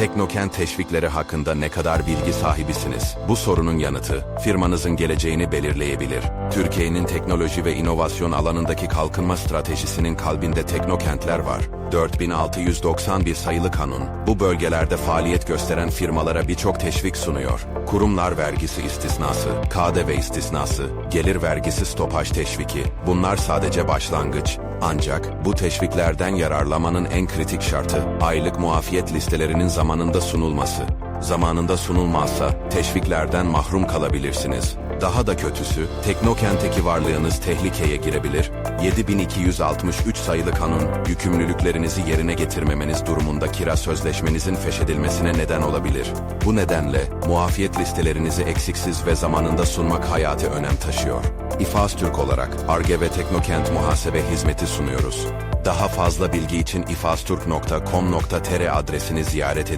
Teknokent teşvikleri hakkında ne kadar bilgi sahibisiniz? Bu sorunun yanıtı, firmanızın geleceğini belirleyebilir. Türkiye'nin teknoloji ve inovasyon alanındaki kalkınma stratejisinin kalbinde teknokentler var. 4691 sayılı kanun, bu bölgelerde faaliyet gösteren firmalara birçok teşvik sunuyor. Kurumlar vergisi istisnası, KDV istisnası, gelir vergisi stopaj teşviki, bunlar sadece başlangıç. Ancak bu teşviklerden yararlamanın en kritik şartı, aylık muafiyet listelerinin zamanında sunulması. Zamanında sunulmazsa teşviklerden mahrum kalabilirsiniz. Daha da kötüsü, Teknokent'teki varlığınız tehlikeye girebilir. 7263 sayılı kanun, yükümlülüklerinizi yerine getirmemeniz durumunda kira sözleşmenizin feshedilmesine neden olabilir. Bu nedenle muafiyet listelerinizi eksiksiz ve zamanında sunmak hayati önem taşıyor. İFAS Türk olarak ARGE ve Teknokent muhasebe hizmeti sunuyoruz. Daha fazla bilgi için ifasturk.com.tr adresini ziyaret edin.